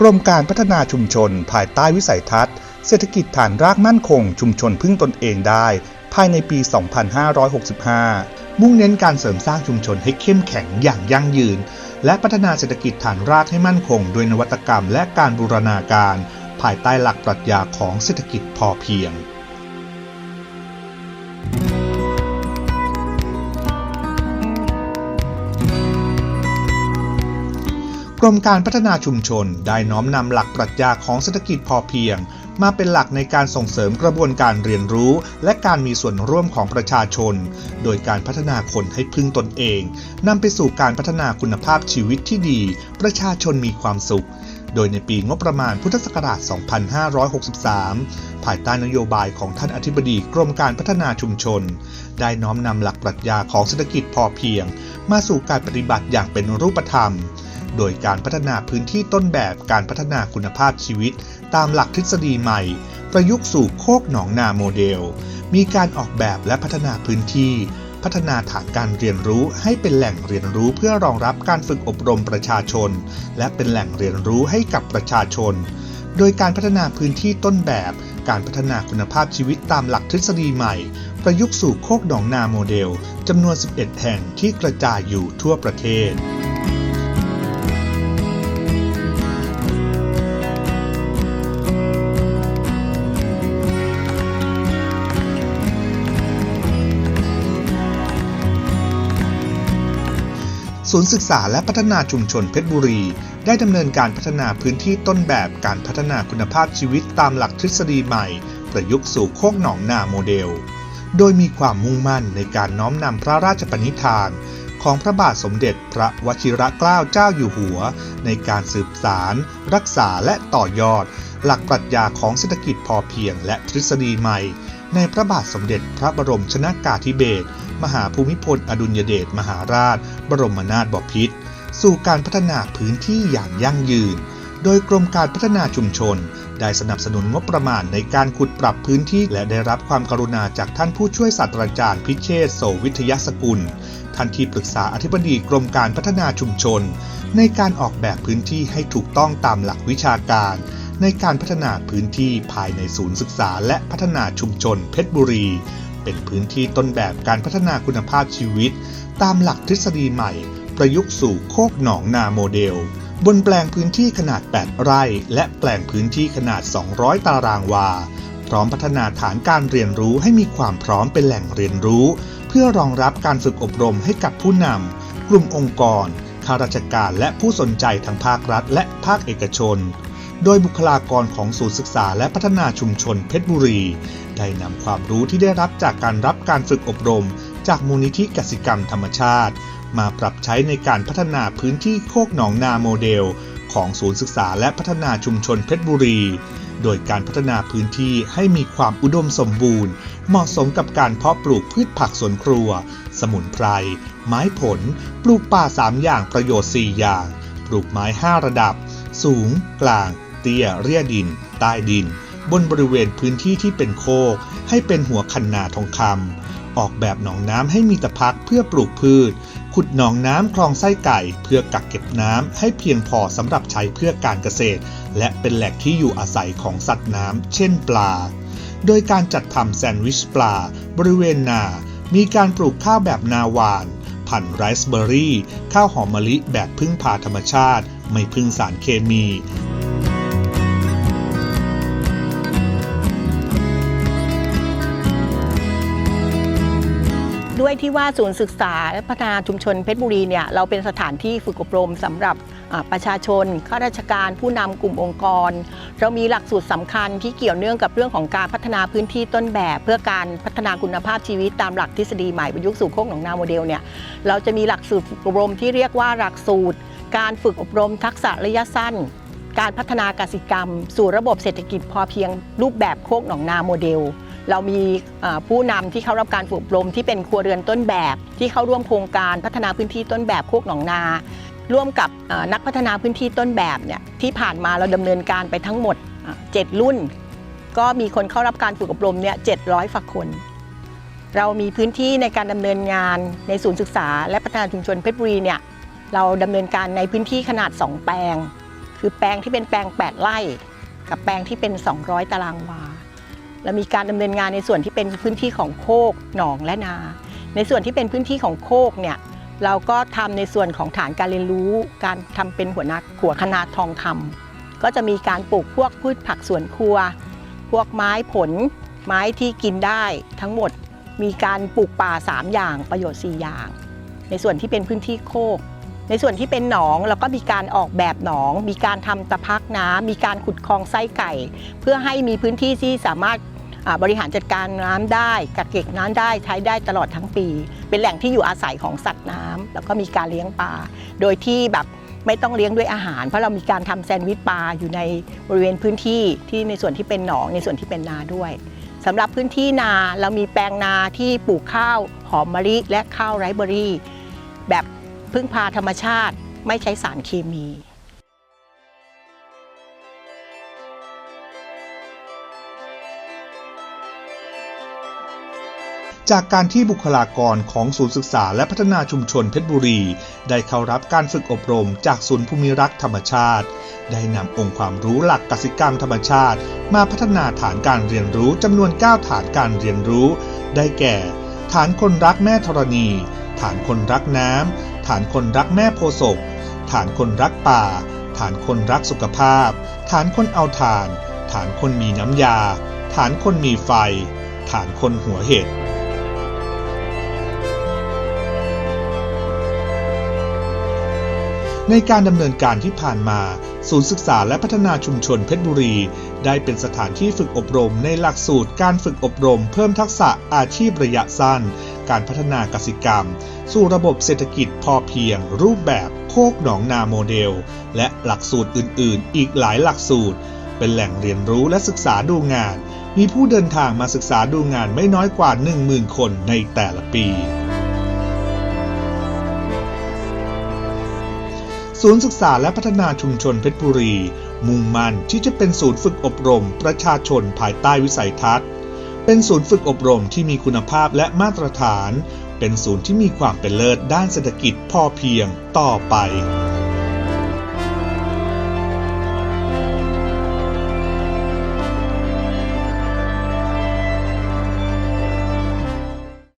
กรมการพัฒนาชุมชน ภายใต้วิสัยทัศน์ เศรษฐกิจฐานรากมั่นคง ชุมชนพึ่งตนเองได้ ภายในปี 2565 มุ่งเน้นการเสริมสร้างชุมชนให้เข้มแข็งอย่างยั่งยืน และพัฒนาเศรษฐกิจฐานรากให้มั่นคง โดยนวัตกรรมและการบูรณาการ ภายใต้หลักปรัชญาของเศรษฐกิจพอเพียง รมการพัฒนาชุมชนได้น้อมนำหลักปรัชญาของเศรษฐกิจพอเพียง มาเป็นหลักในการส่งเสริมกระบวนการเรียนรู้ และการมีส่วนร่วมของประชาชน โดยการพัฒนาคนให้พึ่งตนเองนำไปสู่การพัฒนาคุณภาพชีวิตที่ดี ประชาชนมีความสุขโดยในปีงบประมาณพุทธศักราช 2563 ภายใต้นโยบายของท่านอธิบดีกรมการพัฒนาชุมชน ได้น้อมนำหลักปรัชญาของเศรษฐกิจพอเพียง มาสู่การปฏิบัติอย่างเป็นรูปธรรม โดยการพัฒนาพื้นที่ต้นแบบการพัฒนาคุณภาพชีวิต ตามหลักทฤษฎีใหม่ ประยุกต์สู่โคกหนองนาโมเดล มีการออกแบบและพัฒนาพื้นที่ พัฒนาฐานการเรียนรู้ให้เป็นแหล่งเรียนรู้เพื่อรองรับการฝึกอบรมประชาชน และเป็นแหล่งเรียนรู้ให้กับประชาชน โดยการพัฒนาพื้นที่ต้นแบบการพัฒนาคุณภาพชีวิตตามหลักทฤษฎีใหม่ ประยุกต์สู่โคกหนองนาโมเดลจำนวน 11 แห่งที่กระจายอยู่ทั่วประเทศ ศูนย์ศึกษาและพัฒนาชุมชนเพชรบุรี ได้ดำเนินการพัฒนาพื้นที่ต้นแบบการพัฒนาคุณภาพชีวิตตามหลักทฤษฎีใหม่ ประยุกต์สู่โคกหนองนาโมเดล โดยมีความมุ่งมั่นในการน้อมนำพระราชปณิธาน ของพระบาทสมเด็จพระวชิรเกล้าเจ้าอยู่หัว ในการสืบสาร รักษาและต่อยอด หลักปรัชญาของเศรษฐกิจพอเพียงและทฤษฎีใหม่ ในพระบาทสมเด็จพระบรมชนากาธิเบศร มหาภูมิพลอดุลยเดชมหาราช บรมนาถบพิตรสู่การพัฒนาพื้นที่อย่างยั่งยืน โดยกรมการพัฒนาชุมชน ได้สนับสนุนงบประมาณในการขุดปรับพื้นที่ และได้รับความกรุณาจากท่านผู้ช่วยศาสตราจารย์พิเชษโสวิทยสกุล ท่านที่ปรึกษาอธิบดีกรมการพัฒนาชุมชน ในการออกแบบพื้นที่ให้ถูกต้องตามหลักวิชาการ ในการพัฒนาพื้นที่ภายในศูนย์ศึกษา และพัฒนาชุมชนเพชรบุรี เป็นพื้นที่ต้นแบบการพัฒนาคุณภาพชีวิต ตามหลักทฤษฎีใหม่ ประยุกต์สู่โคกหนองนาโมเดล บนแปลงพื้นที่ขนาด 8 ไร่ และแปลงพื้นที่ขนาด 200 ตารางวา พร้อมพัฒนาฐานการเรียนรู้ให้มีความพร้อมเป็นแหล่งเรียนรู้ เพื่อรองรับการฝึกอบรมให้กับผู้นำกลุ่มองค์กรข้าราชการและผู้สนใจทั้งภาครัฐและภาคเอกชน โดยบุคลากรของศูนย์ศึกษาและพัฒนาชุมชนเพชรบุรี ได้นำความรู้ที่ได้รับจากการรับการฝึกอบรม จากมูลนิธิกสิกรรมธรรมชาติ มาปรับใช้ในการพัฒนาพื้นที่โคกหนองนาโมเดล ของศูนย์ศึกษาและพัฒนาชุมชนเพชรบุรี โดยการพัฒนาพื้นที่ให้มีความอุดมสมบูรณ์ เหมาะสมกับการเพาะปลูกพืชผักสวนครัว สมุนไพร ไม้ผล ปลูกป่า 3 อย่างประโยชน์ 4 อย่าง ปลูกไม้ 5 ระดับ สูง กลาง เตี้ยเรียดิน ใต้ดิน บนบริเวณพื้นที่ที่เป็นโคก ให้เป็นหัวคันนาทองคำออกแบบหนองน้ำให้มีตะพักเพื่อปลูกพืช ขุดหนองน้ำคลองไส้ไก่ เพื่อกักเก็บน้ำให้เพียงพอสำหรับใช้เพื่อการเกษตร และเป็นแหล่งที่อยู่อาศัยของสัตว์น้ำเช่นปลา โดยการจัดทำแซนด์วิชปลา บริเวณนา มีการปลูกข้าวแบบนาหวานพันธุ์ไรซ์เบอร์รี่ ข้าวหอมมะลิแบบพึ่งพาธรรมชาติ ไม่พึ่งสารเคมี ด้วยที่ว่าศูนย์ศึกษาพัฒนาชุมชนเพชรบุรีเนี่ยเราเป็นสถานที่ฝึกอบรมสำหรับประชาชนข้าราชการผู้นำกลุ่มองค์กร เรามีหลักสูตรสำคัญที่เกี่ยวเนื่องกับเรื่องของการพัฒนาพื้นที่ต้นแบบ เพื่อการพัฒนาคุณภาพชีวิตตามหลักทฤษฎีใหม่ประยุกต์สู่โคกหนองนาโมเดลเนี่ยเราจะมีหลักสูตรอบรมที่เรียกว่าหลักสูตร การฝึกอบรมทักษะระยะสั้น การพัฒนากสิกรรม สู่ระบบเศรษฐกิจพอเพียงรูปแบบโคกหนองนาโมเดล เรามีผู้นำที่เข้ารับการฝึกอบรมที่เป็นครัวเรือนต้นแบบ ที่เข้าร่วมโครงการพัฒนาพื้นที่ต้นแบบโคกหนองนา ร่วมกับนักพัฒนาพื้นที่ต้นแบบเนี่ยที่ผ่านมาเราดำเนินการไปทั้งหมด 7 รุ่น ก็มีคนเข้ารับการฝึกอบรมเนี่ย700ฝักคน เรามีพื้นที่ในการดำเนินงานในศูนย์ศึกษา และพัฒนาชุมชนเพชรบุรีเนี่ยเราดำเนินการในพื้นที่ขนาด 2 แปลง คือแปลงที่เป็นแปลง 8 ไร่ กับแปลงที่เป็น 200 ตารางวา และมีการดำเนินงานในส่วนที่เป็นพื้นที่ของโคกหนองและนา ในส่วนที่เป็นพื้นที่ของโคกเนี่ยเราก็ทำในส่วนของฐานการเรียนรู้ การทำเป็นหัวหน้าหัวคณะทองคำก็จะมีการปลูกพวกพืชผักสวนครัว พวกไม้ผล ไม้ที่กินได้ทั้งหมดมีการปลูกป่า 3 อย่างประโยชน์ 4 อย่าง ในส่วนที่เป็นพื้นที่โคก ในส่วนที่เป็นหนองเราก็มีการออกแบบหนอง มีการทำตะพักน้ำมีการขุดคลองไส้ไก่ เพื่อให้มีพื้นที่ที่สามารถ บริหารจัดการน้ำได้กักเก็บน้ำได้ใช้ได้ตลอดทั้งปี เป็นแหล่งที่อยู่อาศัยของสัตว์น้ำแล้วก็มีการเลี้ยงปลาโดยที่แบบไม่ต้องเลี้ยงด้วยอาหาร เพราะเรามีการทำแซนด์วิชปลาอยู่ในบริเวณพื้นที่ที่ในส่วนที่เป็นหนองในส่วนที่เป็นนาด้วยสำหรับพื้นที่นาเรามีแปลงนาที่ปลูกข้าวหอมมะลิและข้าวไรเบอรี่ แบบพึ่งพาธรรมชาติไม่ใช้สารเคมี จากการที่บุคลากรของศูนย์ศึกษาและพัฒนาชุมชนเพชรบุรี ได้เข้ารับการฝึกอบรมจากศูนย์ภูมิรักษ์ธรรมชาติ ได้นำองค์ความรู้หลักกสิกรรมธรรมชาติ มาพัฒนาฐานการเรียนรู้จำนวน 9 ฐานการเรียนรู้ ได้แก่ ฐานคนรักแม่ธรณี ฐานคนรักน้ำฐานคนรักแม่โพศพฐานคนรักป่า ฐานคนรักสุขภาพ ฐานคนเอาฐาน ฐานคนมีน้ำยา ฐานคนมีไฟ ฐานคนหัวเห็ด ในการดำเนินการที่ผ่านมา ศูนย์ศึกษาและพัฒนาชุมชนเพชรบุรี ได้เป็นสถานที่ฝึกอบรมในหลักสูตรการฝึกอบรม เพิ่มทักษะอาชีพระยะสั้น การพัฒนากสิกรรม สู่ระบบเศรษฐกิจพอเพียง รูปแบบโคกหนองนาโมเดล และหลักสูตรอื่น ๆ อีกหลายหลักสูตร เป็นแหล่งเรียนรู้และศึกษาดูงาน มีผู้เดินทางมาศึกษาดูงานไม่น้อยกว่า 10,000 คนในแต่ละปี ศูนย์ศึกษาและพัฒนาชุมชนเพชรบุรี มุ่งมั่นที่จะเป็นศูนย์ฝึกอบรม ประชาชนภายใต้วิสัยทัศน์ เป็นศูนย์ฝึกอบรมที่มีคุณภาพและมาตรฐาน เป็นศูนย์ที่มีความเป็นเลิศด้านเศรษฐกิจพอเพียงต่อไป